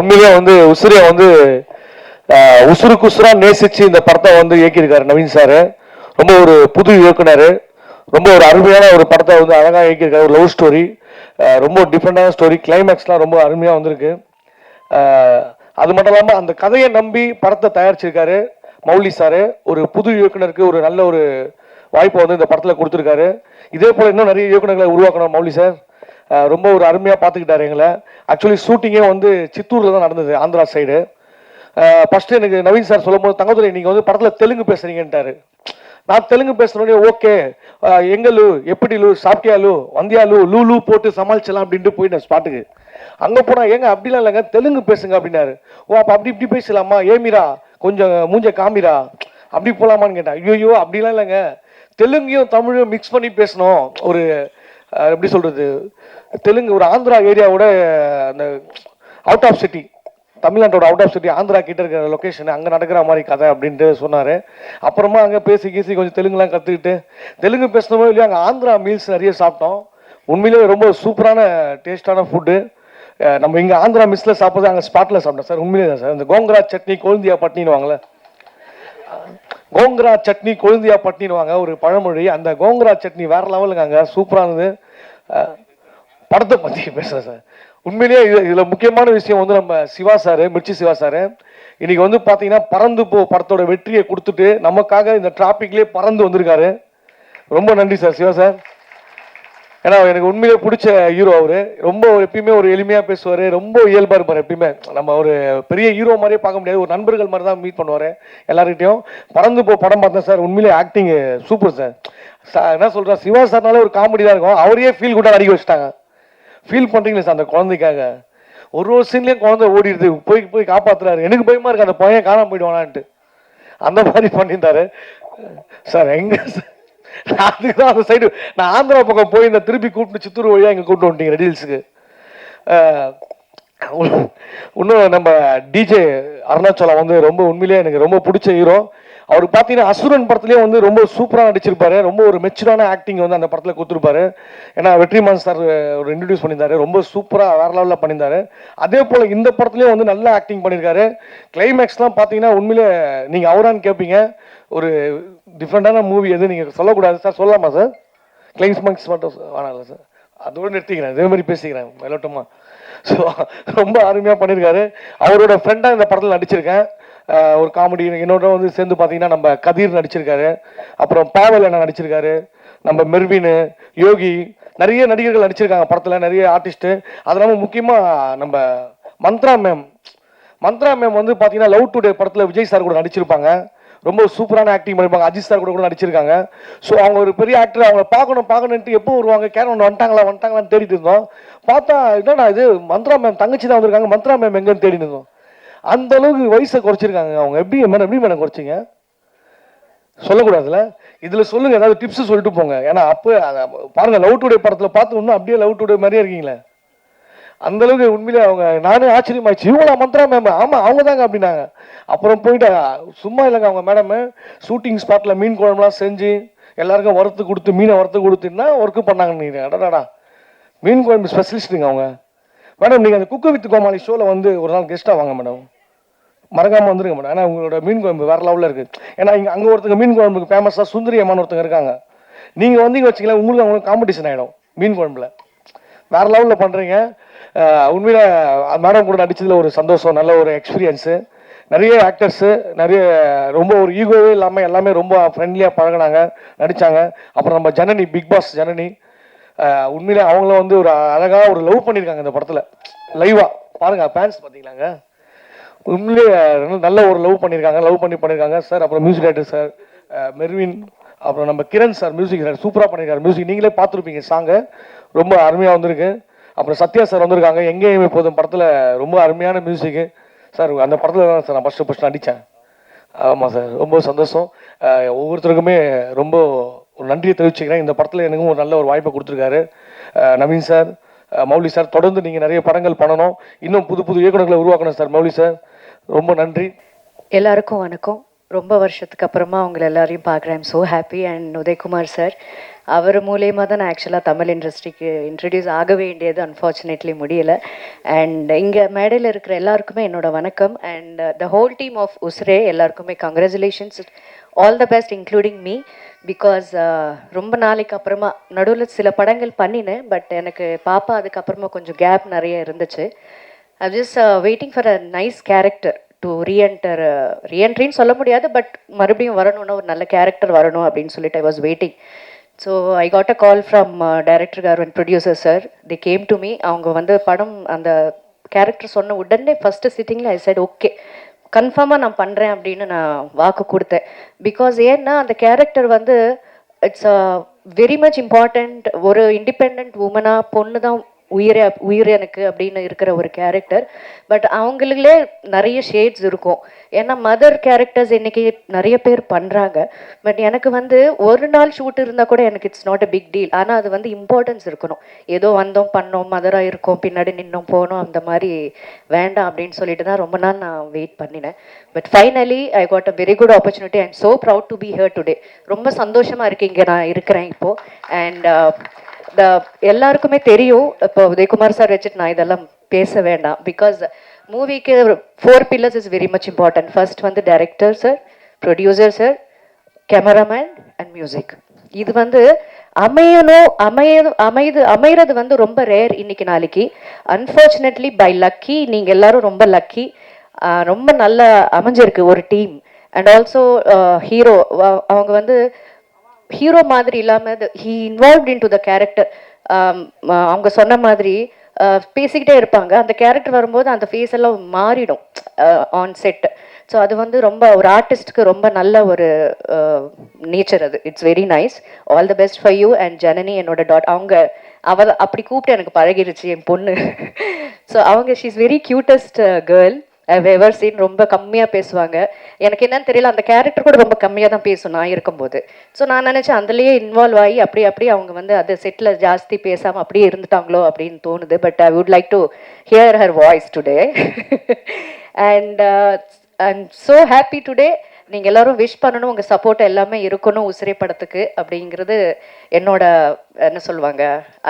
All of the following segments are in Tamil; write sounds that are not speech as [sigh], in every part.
உண்மையிலேயே வந்து உசுரிய வந்து உசுருக்கு உசுரா நேசிச்சு இந்த படத்தை வந்து இயக்கியிருக்காரு நவீன் சார். ரொம்ப ஒரு புது இயக்குனர். ரொம்ப ஒரு அருமையான ஒரு படத்தை வந்து அழகாக இயக்கியிருக்காரு. ஒரு லவ் ஸ்டோரி. ரொம்ப டிஃப்ரெண்டான ஸ்டோரி. கிளைமேக்ஸ்லாம் ரொம்ப அருமையாக வந்திருக்கு. அது மட்டும் இல்லாமல் அந்த கதையை நம்பி படத்தை தயாரிச்சிருக்காரு மௌலி சார். ஒரு புது இயக்குனருக்கு ஒரு நல்ல ஒரு வாய்ப்பை வந்து இந்த படத்தில் கொடுத்துருக்காரு. இதே போல் இன்னும் நிறைய இயக்குனர்களை உருவாக்கணும் மௌலி சார். ரொம்ப ஒரு அருமையாக பார்த்துக்கிட்டாரு எங்களை. ஆக்சுவலி ஷூட்டிங்கே வந்து சித்தூரில் தான் நடந்தது ஆந்திரா சைடு ஃபஸ்ட்டு எனக்கு நவீன் சார் சொல்லும்போது தங்கதுரை நீங்கள் வந்து படத்தில் தெலுங்கு பேசுகிறீங்கன்ட்டாரு நான் தெலுங்கு பேசுகிறோடனே ஓகே எங்க லூ? எப்படி லூ? சாப்பிட்டியா லூ? வந்தியா லூ? லூ லூ போட்டு சமாளிச்சலாம் அப்படின்ட்டு போயிட்டேன் ஸ்பாட்டுக்கு அங்கே போனால் ஏங்க அப்படிலாம் இல்லைங்க தெலுங்கு பேசுங்க அப்படின்னாரு. ஓ அப்போ அப்படி இப்படி பேசலாமா? ஏமிரா கொஞ்சம் மூஞ்ச காமிரா. அப்படி போகலாமான்னு கேட்டேன். ஐயோ அப்படிலாம் இல்லைங்க. தெலுங்கையும் தமிழையும் மிக்ஸ் பண்ணி பேசணும். ஒரு எப்படி சொல்கிறது தெலுங்கு ஒரு ஆந்திரா ஏரியாவோட அந்த அவுட் ஆஃப் சிட்டி தமிழ்நாட்டோட அவுட் ஆஃப் சிட்டி ஆந்திரா கிட்ட இருக்கிற லொக்கேஷன் அங்கே நடக்கிற மாதிரி கதை அப்படின்ட்டு சொன்னார். அப்புறமா அங்கே பேசி கீசி கொஞ்சம் தெலுங்குலாம் கற்றுக்கிட்டு தெலுங்கு பேசினோமோ இல்லையா அங்கே ஆந்திரா மீல்ஸ் நிறைய சாப்பிட்டோம். உண்மையிலேயே ரொம்ப சூப்பரான டேஸ்டான ஃபுட்டு நம்ம இங்கே ஆந்திரா மிஸ்ஸில் சாப்பிட்றது அங்கே ஸ்பாட்டில் சாப்பிட்டோம். சார் உண்மையிலே தான் சார். இந்த கோங்கரா சட்னி கொழுந்தியா பட்னின்னு வாங்கல. கோங்கரா சட்னி கொழுந்தியா பட்னிடுவாங்க ஒரு பழமொழி. அந்த கோங்கரா சட்னி வேற லெவலுங்க அங்கே சூப்பரானது. படத்தை பற்றி பேசுகிறேன் சார். உண்மையிலேயே இது இதில் முக்கியமான விஷயம் வந்து நம்ம சிவா சார் மிர்ச்சி சிவா சார். இன்றைக்கி வந்து பார்த்தீங்கன்னா பறந்து போ படத்தோட வெற்றியை கொடுத்துட்டு நமக்காக இந்த டிராபிக்லேயே பறந்து வந்திருக்காரு. ரொம்ப நன்றி சார் சிவா சார். ஏன்னா எனக்கு உண்மையிலே பிடிச்ச ஹீரோ அவரு. ரொம்ப எப்பயுமே ஒரு எளிமையாக பேசுவார். ரொம்ப இயல்பாக இருப்பார் எப்பயுமே. நம்ம ஒரு பெரிய ஹீரோ மாதிரியே பார்க்க முடியாது. ஒரு நண்பர்கள் மாதிரி தான் மீட் பண்ணுவார் எல்லாருக்கிட்டையும் பறந்து போ படம் பார்த்தேன் சார். உண்மையிலே ஆக்டிங் சூப்பர் சார். என்ன சொல்கிறேன் சிவா சார்னாலே ஒரு காமெடி தான் இருக்கும். அவரையே ஃபீல் கூட அடிக்க வச்சுட்டாங்க. ஃபீல் பண்ணுறீங்களே சார் அந்த குழந்தைக்காக? ஒரு ஒரு சீன்லேயும் குழந்தை ஓடிடுது. போய் போய் காப்பாற்றுறாரு எனக்கு பயமாக இருக்குது அந்த பையன் காணாமல் போயிடுவானான்ட்டு. அந்த மாதிரி பண்ணியிருந்தாரு. சார் எங்கே சார்? அதுதான் அதுக்கு தான் அந்த சைடு நான் ஆந்திரா பக்கம் போய் இந்த திருப்பி கூப்பிட்டு சித்தூர் வழியாக இங்கே கூப்பிட்டு வந்துட்டீங்க ரெடில்ஸுக்கு இன்னும் நம்ம டிஜே அருணாச்சலம் வந்து ரொம்ப உண்மையிலேயே எனக்கு ரொம்ப பிடிச்ச ஹீரோ அவருக்கு பார்த்தீங்கன்னா அசுரன் படத்துலேயே வந்து ரொம்ப சூப்பராக நடிச்சிருப்பாரு. ரொம்ப ஒரு மெச்சூரான ஆக்டிங் வந்து அந்த படத்தில் கொடுத்துருப்பாரு. ஏன்னா வெற்றிமான் சார் ஒரு இன்ட்ரடியூஸ் பண்ணியிருந்தாரு. ரொம்ப சூப்பராக வேற லெவலில் பண்ணியிருந்தாரு. அதே போல் இந்த படத்துலேயும் வந்து நல்லா ஆக்டிங் பண்ணியிருக்காரு. கிளைமேக்ஸ்லாம் பார்த்தீங்கன்னா உண்மையிலே நீங்கள் அவரான்னு கேட்பீங்க ஒரு டிஃப்ரெண்டான மூவி எது நீங்கள் சொல்லக்கூடாது சார் சொல்லலாமா சார் கிளைமேக்ஸ் மட்டும் வேணாம்ல சார் அதோட நிறுத்திக்கிறேன். இதே மாதிரி பேசிக்கிறேன் மேலோட்டமாக ஸோ ரொம்ப அருமையாக பண்ணியிருக்காரு அவரோட ஃப்ரெண்டாக இந்த படத்தில் நடிச்சிருக்கேன். ஒரு காமெடி என்னோட வந்து சேர்ந்து பார்த்தீங்கன்னா நம்ம கதிர் நடிச்சிருக்காரு. அப்புறம் பாவல் அண்ணா நடிச்சிருக்காரு. நம்ம மெர்வின் யோகி நிறைய நடிகர்கள் நடிச்சிருக்காங்க படத்தில் நிறைய ஆர்டிஸ்ட்டு அது இல்லாமல் முக்கியமாக நம்ம மந்த்ரா மேம் மந்த்ரா மேம் வந்து பார்த்தீங்கன்னா லவ் டுடே படத்தில் விஜய் சார் கூட நடிச்சிருப்பாங்க. ரொம்ப சூப்பரான ஆக்டிங் பண்ணியிருப்பாங்க அஜித் சார் கூட கூட நடிச்சிருக்காங்க. ஸோ அவங்க ஒரு பெரிய ஆக்டர் அவங்க பார்க்கணும் பார்க்கணுன்ட்டு எப்போ வருவாங்க? கேரன் வந்துட்டாங்களா? வந்துட்டாங்களான்னு தேடிட்டு இருந்தோம். பார்த்தா என்னடா இது? மந்த்ரா மேம் தங்கச்சி தான் வந்திருக்காங்க. மந்த்ரா மேம் எங்கேன்னு தேடிட்டு இருந்தோம். அந்த அளவுக்கு வயசை குறைச்சிருக்காங்க. அவங்க எப்படி மேடம் எப்படி மேடம் குறைச்சிங்க? சொல்லக்கூடாதுல இதில் சொல்லுங்கள் ஏதாவது டிப்ஸ் சொல்லிட்டு போங்க. ஏன்னா அப்போ பாருங்கள் லவ் டுடே படத்தில் பார்த்து இன்னும் அப்படியே லவ் டுடே மாதிரியே இருக்கீங்களே. அந்த அளவுக்கு உண்மையிலே அவங்க நானே ஆச்சரியமாயிடுச்சு. இவங்களா மந்த்ரா மேம் ஆமா அவங்க தாங்க அப்படின்னாங்க. அப்புறம் போயிட்டு சும்மா இல்லைங்க அவங்க மேடம் ஷூட்டிங் ஸ்பாட்ல மீன் குழம்புலாம் செஞ்சு எல்லாருக்கும் வறுத்து கொடுத்து மீனை வறுத்து கொடுத்துன்னா ஒர்க்கு பண்ணாங்க நீங்க அடடாடா. மீன் குழம்பு ஸ்பெஷலிஸ்ட்டுங்க அவங்க. மேடம் நீங்கள் அந்த குக்கு வித் கோமாளி ஷோவில் வந்து ஒரு நாள் கெஸ்ட்டாக வாங்க மேடம் மறக்காமல் வந்துருங்க மேடம் ஏன்னா உங்களோட மீன் குழம்பு வேற லெவலில் இருக்குது ஏன்னா இங்கே அங்கே ஒருத்தங்க மீன் குழம்புக்கு ஃபேமஸாக சுந்தரி அம்மான்னு ஒருத்தங்க இருக்காங்க. நீங்கள் வந்தீங்க வச்சுக்கலாம் உங்களுக்கு அவங்களுக்கு காம்படிஷன் ஆகிடும் மீன் குழம்புல. வேற லெவலில் பண்ணுறீங்க உண்மையில மேடம் கூட நடிச்சதுல ஒரு சந்தோஷம் நல்ல ஒரு எக்ஸ்பீரியன்ஸு நிறைய ஆக்டர்ஸு நிறைய ரொம்ப ஒரு ஈகோவே இல்லாமல் எல்லாமே ரொம்ப ஃப்ரெண்ட்லியாக பழகுனாங்க நடித்தாங்க அப்புறம் நம்ம ஜனனி பிக் பாஸ் ஜனனி. அஹ் உண்மையிலே அவங்களும் வந்து ஒரு அழகாக ஒரு லவ் பண்ணியிருக்காங்க இந்த படத்தில். லைவா பாருங்க ஃபேன்ஸ் பார்த்தீங்களாங்க உண்மையிலேயே நல்ல- ஒரு லவ் பண்ணியிருக்காங்க லவ் பண்ணி பண்ணியிருக்காங்க சார் அப்புறம் மியூசிக் டைரக்டர் சார் மெர்வின். அப்புறம் நம்ம கிரண் சார் மியூசிக் சார் சூப்பராக பண்ணியிருக்காரு மியூசிக் நீங்களே பார்த்துருப்பீங்க சாங்கை ரொம்ப அருமையாக வந்திருக்கு. அப்புறம் சத்யா சார் வந்திருக்காங்க. எங்கேயுமே போதும். படத்தில் ரொம்ப அருமையான மியூசிக்கு சார் அந்த படத்தில் தான் சார் நான் ஃபஸ்ட்டு ஃபஸ்ட்டு நடித்தேன் ஆமாம் சார் ரொம்ப சந்தோஷம். ஒவ்வொருத்தருக்குமே ரொம்ப ஒரு நன்றியை தெரிவிச்சுக்கிறேன். இந்த படத்தில் எனக்கும் ஒரு நல்ல ஒரு வாய்ப்பை கொடுத்துருக்காரு. நவீன் சார் மௌலி சார் தொடர்ந்து நீங்கள் நிறைய படங்கள் பண்ணணும். இன்னும் புது புது இயக்குநர்களை உருவாக்கணும் சார் மௌலி சார். ரொம்ப நன்றி. எல்லாருக்கும் வணக்கம். ரொம்ப வருஷத்துக்கு அப்புறமா அவங்கள எல்லாரையும் பார்க்குறேன். I'm so happy and Udhayakumar sir அவர் மூலியமாக தான் நான் ஆக்சுவலாக தமிழ் இண்டஸ்ட்ரிக்கு இன்ட்ரடியூஸ் ஆக வேண்டியது அன்ஃபார்ச்சுனேட்லி முடியல. அண்ட் இங்கே மேடையில் இருக்கிற எல்லாருக்குமே என்னோட வணக்கம். And the whole team of Usurae எல்லாருக்குமே congratulations all the best including me because ரொம்ப நாளைக்கு அப்புறமா நடுவில் சில படங்கள் பண்ணினேன். பட் எனக்கு பாப்பா அதுக்கப்புறமா கொஞ்சம் கேப் நிறைய இருந்துச்சு. I just waiting for a nice character to reenter ரீஎன்ட்ரின்னு சொல்ல முடியாது. பட் மறுபடியும் வரணும்னா ஒரு நல்ல கேரக்டர் வரணும் அப்படின்னு சொல்லிட்டு I was waiting so I got a call from director car and producer sir they came to me அவங்க வந்து படம் அந்த கேரக்டர் சொன்ன உடனே ஃபஸ்ட்டு சிட்டிங்கில் ஐ சைட் ஓகே கன்ஃபார்மாக நான் பண்ணுறேன் அப்படின்னு நான் வாக்கு கொடுத்தேன். பிகாஸ் ஏன்னா அந்த கேரக்டர் வந்து it's a very much important ஒரு இண்டிபெண்ட் உமனாக பொண்ணு தான் உயிரே உயிர் எனக்கு அப்படின்னு இருக்கிற ஒரு கேரக்டர் பட் அவங்களுக்குள்ளே நிறைய ஷேட்ஸ் இருக்கும். ஏன்னா மதர் கேரக்டர்ஸ் இன்னைக்கு நிறைய பேர் பண்ணுறாங்க பட் எனக்கு வந்து ஒரு நாள் ஷூட் இருந்தால் கூட எனக்கு it's not a big deal ஆனால் அது வந்து இம்பார்ட்டன்ஸ் இருக்கணும். ஏதோ வந்தோம் பண்ணோம் மதராக இருக்கோம் பின்னாடி நின்னோம் போனோம் அந்த மாதிரி வேண்டாம் அப்படின்னு சொல்லிட்டு தான் ரொம்ப நாள் நான் வெயிட் பண்ணினேன். But finally I got a very good opportunity I am so proud to be here today ரொம்ப சந்தோஷமாக இருக்கு இங்கே நான் இருக்கிறேன் இப்போது அண்ட் எல்லாருக்குமே தெரியும் இப்போ உதயகுமார் சார் வச்சுட்டு நான் இதெல்லாம் பேச வேண்டாம். பிகாஸ் மூவிக்கு four pillars is very much important first வந்து director sir producer sir cameraman and music இது வந்து அமையணும் அமைய அமைது அமைகிறது வந்து ரொம்ப ரேர் இன்னைக்கு நாளைக்கு. அன்ஃபார்ச்சுனேட்லி பை லக்கி நீங்கள் எல்லாரும் ரொம்ப லக்கி ரொம்ப நல்லா அமைஞ்சிருக்கு ஒரு டீம் அண்ட் ஆல்சோ ஹீரோ அவங்க வந்து ஹீரோ மாதிரி இல்லாமல் he involve into the character அவங்க சொன்ன மாதிரி uh, பேசிக்கிட்டே இருப்பாங்க. அந்த கேரக்டர் வரும்போது அந்த ஃபேஸ் எல்லாம் மாறிடும் ஆன் செட் ஸோ அது வந்து ரொம்ப ஒரு ஆர்டிஸ்ட்க்கு ரொம்ப நல்ல ஒரு uh, நேச்சர் அது. It's very nice all the best for you and Janani என்னோட டாட் அவங்க அவ அப்படி கூப்பிட்டு எனக்கு பழகிருச்சு என் பொண்ணு. [laughs] ஸோ அவங்க she is very cutest girl ever seen ரொம்ப கம்மியாக பேசுவாங்க? எனக்கு என்னன்னு தெரியல அந்த கேரக்டர் கூட ரொம்ப கம்மியாக தான் பேசும் நான் இருக்கும்போது. ஸோ நான் நினச்சேன் அதுலேயே இன்வால்வ் ஆகி அப்படி அப்படி அவங்க வந்து அது செட்டில் ஜாஸ்தி பேசாமல் அப்படியே இருந்துட்டாங்களோ அப்படின்னு தோணுது. But I would like to hear her voice today and I'm so happy today நீங்கள் எல்லாரும் விஷ் பண்ணணும் உங்கள் சப்போர்ட் எல்லாமே இருக்கணும் உசிரை படத்துக்கு அப்படிங்கிறது என்னோட என்ன சொல்லுவாங்க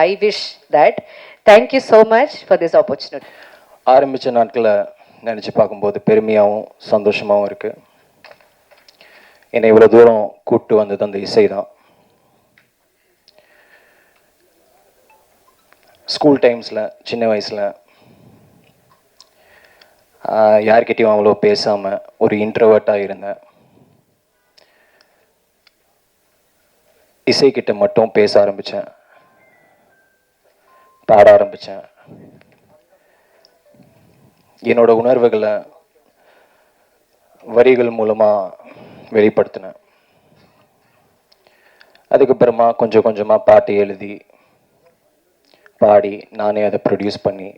I wish that thank you so much for this opportunity ஆரம்பித்த நாட்களை நினச்சி பார்க்கும்போது பெருமையாகவும் சந்தோஷமாகவும் இருக்குது என்னை இவ்வளோ தூரம் கூப்பிட்டு வந்தது அந்த இசை தான் ஸ்கூல் டைம்ஸில் சின்ன வயசில் யார்கிட்டையும் அவ்வளோ பேசாமல் ஒரு இன்ட்ரவர்ட்டாக இருந்தேன். இசைக்கிட்ட மட்டும் பேச ஆரம்பித்தேன் பாட ஆரம்பித்தேன் என்னோட உணர்வுகளை வரிகள் மூலமாக வெளிப்படுத்தினேன். அதுக்கப்புறமா கொஞ்சம் கொஞ்சமாக பாட்டு எழுதி பாடி நானே அதை ப்ரொடியூஸ் பண்ணி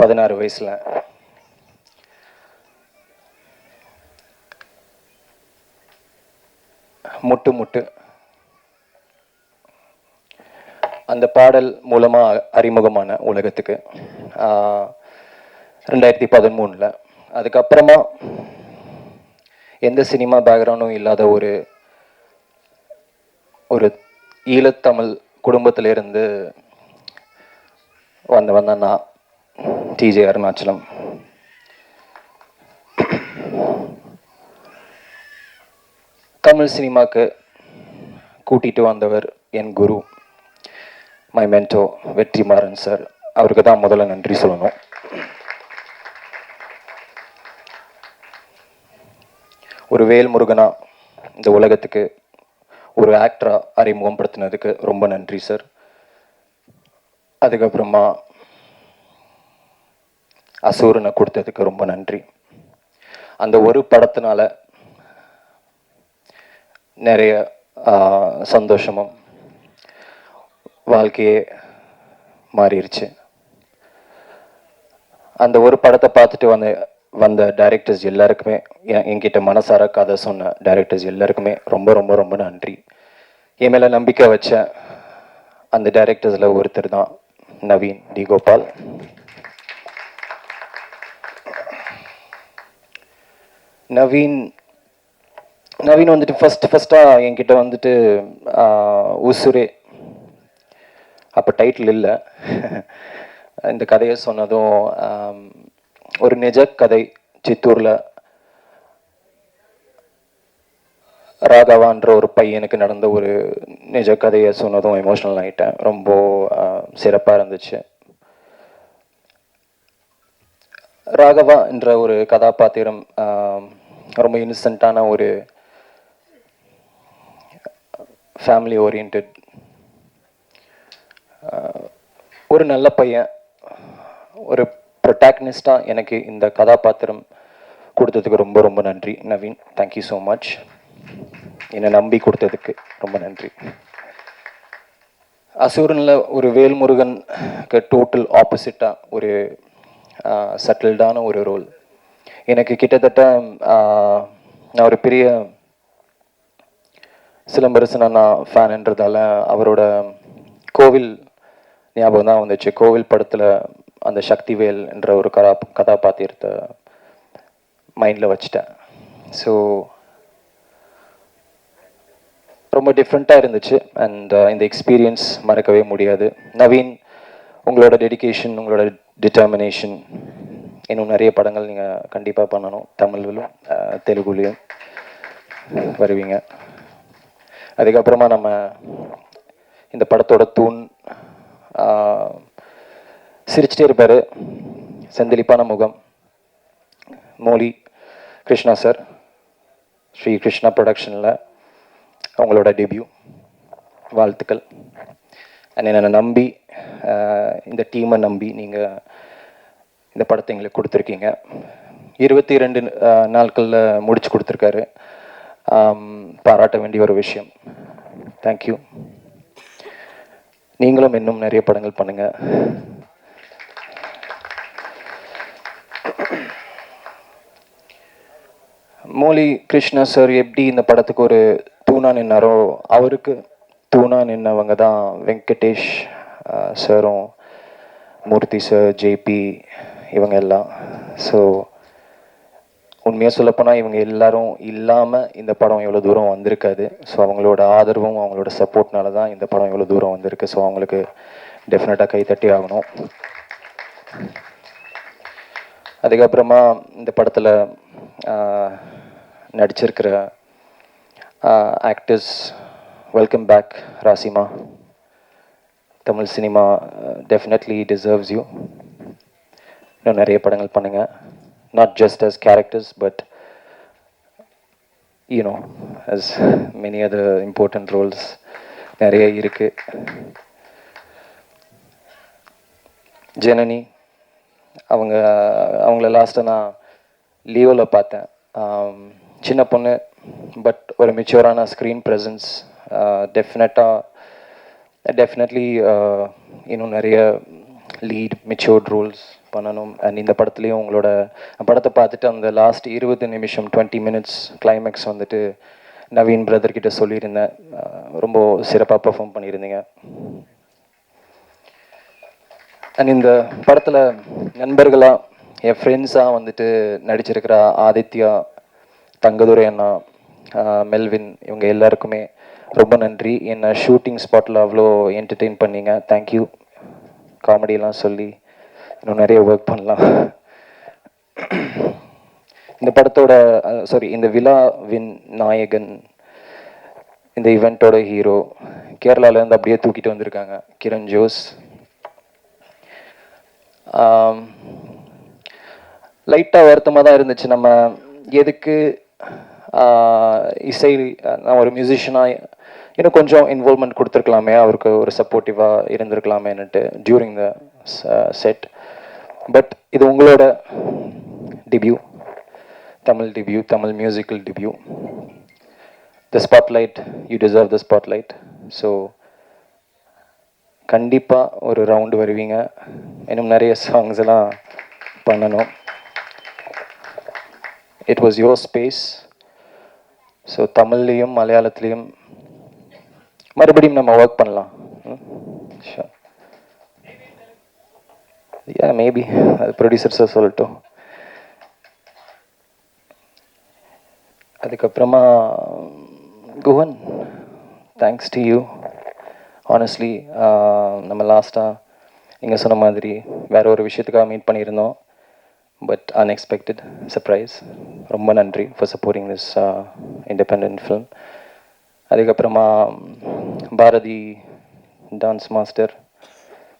பதினாறு வயசில் முட்டு முட்டு அந்த பாடல் மூலமாக அறிமுகமான உலகத்துக்கு. ரெண்டாயிரத்தி பதிமூணில் அதுக்கப்புறமா எந்த சினிமா பேக்ரவுண்டும் இல்லாத ஒரு ஒரு ஈழத்தமிழ் குடும்பத்திலிருந்து வந்து தான் நான் டிஜே அருணாச்சலம். தமிழ் சினிமாக்கு கூட்டிட்டு வந்தவர் என் குரு மை மென்டோ வெற்றிமாறன் சார் அவருக்கு தான் முதல்ல நன்றி சொல்லணும். ஒரு வேல்முருகனா இந்த உலகத்துக்கு ஒரு ஆக்டரா அறிமுகப்படுத்தினதுக்கு ரொம்ப நன்றி சார் அதுக்கப்புறமா அசூரனை கொடுத்ததுக்கு ரொம்ப நன்றி. அந்த ஒரு படத்தினால நிறைய சந்தோஷமும் வாழ்க்கையே மாறிடுச்சு அந்த ஒரு படத்தை பார்த்துட்டு வந்த வந்த டைரக்டர்ஸ் எல்லாருக்குமே என் என்கிட்ட மனசார கதை சொன்ன டைரக்டர்ஸ் எல்லாருக்குமே ரொம்ப ரொம்ப ரொம்ப நன்றி. என் மேலே நம்பிக்கை வச்ச அந்த டைரக்டர்ஸில் ஒருத்தர் தான் நவீன் டி. கோபால். நவீன் நவீன் வந்துட்டு ஃபஸ்ட் ஃபஸ்ட்டாக என்கிட்ட வந்துட்டு உசுரே. அப்போ டைட்டில் இல்லை. இந்த கதையை சொன்னதும் ஒரு நிஜ கதை சித்தூரில் ராகவான்ற ஒரு பையனுக்கு நடந்த ஒரு நிஜ கதையை சொன்னதும் எமோஷ்னல் ஆகிட்டேன் ரொம்ப சிறப்பாக இருந்துச்சு. ராகவா என்ற ஒரு கதாபாத்திரம் ரொம்ப இன்னசென்ட்டான ஒரு ஃபேமிலி ஓரியன்ட் ஒரு நல்ல பையன் ஒரு ப்ரொட்டாக்னிஸ்டாக எனக்கு இந்த கதாபாத்திரம் கொடுத்ததுக்கு ரொம்ப ரொம்ப நன்றி. நவீன் தேங்க்யூ ஸோ மச் என்னை நம்பி கொடுத்ததுக்கு ரொம்ப நன்றி. அசூரனில் ஒரு வேல்முருகனுக்கு டோட்டல் ஆப்போசிட்டாக ஒரு சட்டில்டான ஒரு ரோல் எனக்கு கிட்டத்தட்ட நான் ஒரு பெரிய சிலம்பரசன நான் ஃபேன்ன்றதால அவரோட கோவில் ஞாபகம் தான் வந்துச்சு. கோவில் படத்தில் அந்த சக்திவேல் என்ற ஒரு கதா கதாபாத்திரத்தை மைண்டில் வச்சுட்டேன். ஸோ ரொம்ப டிஃப்ரெண்ட்டாக இருந்துச்சு. அண்ட் uh, இந்த எக்ஸ்பீரியன்ஸ் மறக்கவே முடியாது. நவீன் உங்களோட டெடிகேஷன் உங்களோட டிட்டர்மினேஷன் இன்னும் நிறைய படங்கள் நீங்கள் கண்டிப்பாக பண்ணணும். தமிழ்லையும் அஹ், uh, தெலுங்குலையும் வருவீங்க. அதுக்கப்புறமா நம்ம இந்த படத்தோட தூண் uh, சிரிச்சிட்டே இருப்பார். செந்திலிப்பான முகம். மோலி கிருஷ்ணா சார் ஸ்ரீ கிருஷ்ணா ப்ரொடக்ஷனில் அவங்களோட டெபியூ வாழ்த்துக்கள். அண்ட் என்னை நம்பி இந்த டீமை நம்பி நீங்கள் இந்த படத்தை எங்களுக்கு கொடுத்துருக்கீங்க. இருபத்தி ரெண்டு நாட்களில் முடிச்சு கொடுத்துருக்காரு. பாராட்ட வேண்டிய ஒரு விஷயம். தேங்க்யூ நீங்களும் இன்னும் நிறைய படங்கள் பண்ணுங்கள் மோலி கிருஷ்ணா சார் எப்படி இந்த படத்துக்கு ஒரு தூணா நின்னாரோ அவருக்கு தூணா நின்னவங்க தான் வெங்கடேஷ் சாரும் மூர்த்தி சார் ஜேபி இவங்க எல்லாம். ஸோ உண்மையாக சொல்லப்போனால் இவங்க எல்லாரும் இல்லாமல் இந்த படம் எவ்வளோ தூரம் வந்திருக்காது. ஸோ அவங்களோட ஆதரவும் அவங்களோட சப்போர்ட்னால தான் இந்த படம் எவ்வளோ தூரம் வந்திருக்கு. ஸோ அவங்களுக்கு டெஃபினட்டாக கைத்தட்டி ஆகணும். அதுக்கப்புறமா இந்த படத்தில் நடிச்சிருக்கிற actors welcome back Rasima. Tamil cinema definitely deserves you இன்னும் நிறைய படங்கள் பண்ணுங்கள் not just as characters but you know as many other important roles நிறைய இருக்குது ஜனனி அவங்க அவங்கள லாஸ்ட்டாக நான் லீவில் பார்த்தேன். சின்ன பொண்ணு பட் ஒரு மெச்சூரான ஸ்க்ரீன் ப்ரெசன்ஸ் டெஃபினட்டாக டெஃபினெட்லி இன்னும் நிறைய லீட் மெச்சூர்ட் ரோல்ஸ் பண்ணணும். அண்ட் இந்த படத்துலேயும் உங்களோட படத்தை பார்த்துட்டு அந்த லாஸ்ட் இருபது நிமிஷம் டுவெண்ட்டி மினிட்ஸ் கிளைமேக்ஸ் வந்துட்டு நவீன் பிரதர்கிட்ட சொல்லியிருந்தேன். Uh, ரொம்ப சிறப்பாக பெர்ஃபார்ம் பண்ணியிருந்தீங்க. அண்ட் இந்த படத்தில் நண்பர்களாக என் ஃப்ரெண்ட்ஸாக வந்துட்டு நடிச்சிருக்கிற ஆதித்யா தங்கதுரை அண்ணா மெல்வின் இவங்க எல்லாருக்குமே ரொம்ப நன்றி. என்னை ஷூட்டிங் ஸ்பாட்டில் அவ்வளோ என்டர்டெயின் பண்ணீங்க. தேங்க்யூ காமெடியெல்லாம் சொல்லி இன்னும் நிறைய ஒர்க் பண்ணலாம். இந்த படத்தோட சாரி இந்த விழாவின் நாயகன் இந்த இவெண்ட்டோட ஹீரோ கேரளாவிலேருந்து அப்படியே தூக்கிட்டு வந்திருக்காங்க. கிரண் ஜோஸ். லைட்டாக வருத்தமாக தான் இருந்துச்சு. நம்ம எதுக்கு இசை நான் ஒரு மியூசிஷியனாக இன்னும் கொஞ்சம் இன்வால்மெண்ட் கொடுத்துருக்கலாமே அவருக்கு ஒரு சப்போர்ட்டிவாக இருந்திருக்கலாமேன்னுட்டு டியூரிங் த செட் பட் இது உங்களோட debut Tamil debut Tamil musical debut the spotlight you deserve the spotlight so கண்டிப்பாக ஒரு ரவுண்டு வருவீங்க. இன்னும் நிறைய சாங்ஸ் எல்லாம் பண்ணணும். It was your space so தமிழ்லேயும் மலையாளத்துலேயும் மறுபடியும் நம்ம ஒர்க் பண்ணலாம். ஷோர் யா மேபி அது ப்ரொடியூசர் சார் சொல்லட்டும். அதுக்கப்புறமா Guhan thanks to you honestly நம்ம லாஸ்ட்டாக நீங்கள் சொன்ன மாதிரி வேற ஒரு விஷயத்துக்காக மீட் பண்ணியிருந்தோம். பட் அன்எக்ஸ்பெக்டட் சர்ப்ரைஸ் ரொம்ப நன்றி for supporting this independent film அதுக்கப்புறமா பாரதி டான்ஸ் மாஸ்டர்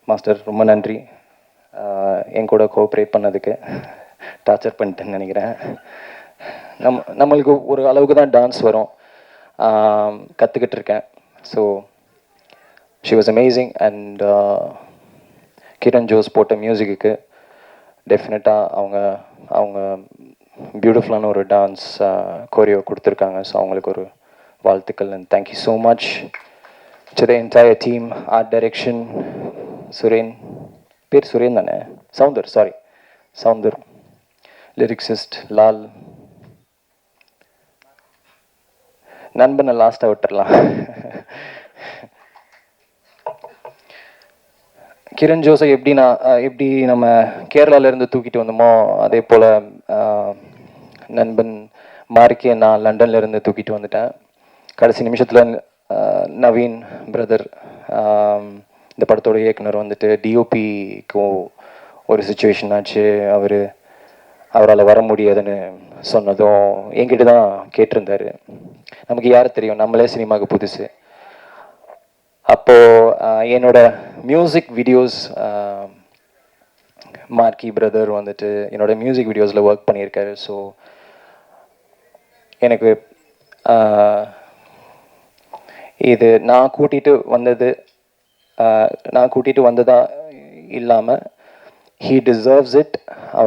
மாஸ்டர் ரொம்ப நன்றி. Uh, என் கூட கோஆப்ரேட் பண்ணதுக்கு டார்ச்சர் பண்ணிட்டேன்னு நினைக்கிறேன். நம் நம்மளுக்கு ஒரு அளவுக்கு தான் டான்ஸ் வரும். Um, கற்றுக்கிட்டு இருக்கேன். So she was amazing and Kiran Jose போட்ட மியூசிக்கு டெஃபினட்டாக அவங்க அவங்க பியூட்டிஃபுல்லான ஒரு டான்ஸ் கோரியோ கொடுத்துருக்காங்க. ஸோ அவங்களுக்கு ஒரு வாழ்த்துக்கள் and thank you so much to the entire team art direction Suren பேர் சுரேன் தானே? சவுந்தர் சாரி சவுந்தர் லிரிக்ஸிஸ்ட் லால் நண்பனை லாஸ்ட்டாக விட்டுறலாம். கிரண் ஜோசப் எப்படி நான் எப்படி நம்ம கேரளால இருந்து தூக்கிட்டு வந்தோமோ அதே போல் நண்பன் மார்க்கே நான் லண்டன்ல இருந்து தூக்கிட்டு வந்துட்டேன். கடைசி நிமிஷத்தில் நவீன் பிரதர் இந்த படத்தோட இயக்குனர் வந்துட்டு டிஓபிக்கும் ஒரு சுச்சுவேஷன் ஆச்சு. அவர் அவரால் வர முடியாதுன்னு சொன்னதும் என்கிட்ட தான் கேட்டிருந்தாரு. நமக்கு யார் தெரியும்? நம்மளே சினிமாவுக்கு புதுசு. அப்போது என்னோட மியூசிக் வீடியோஸ் மார்க்கி பிரதர் வந்துட்டு என்னோட மியூசிக் வீடியோஸில் ஒர்க் பண்ணியிருக்காரு. ஸோ எனக்கு ஆஹ், இது நான் கூட்டிகிட்டு வந்தது நான் கூட்டிகிட்டு வந்ததா இல்லாமல் ஹீ டிசர்வ்ஸ் இட் அவர்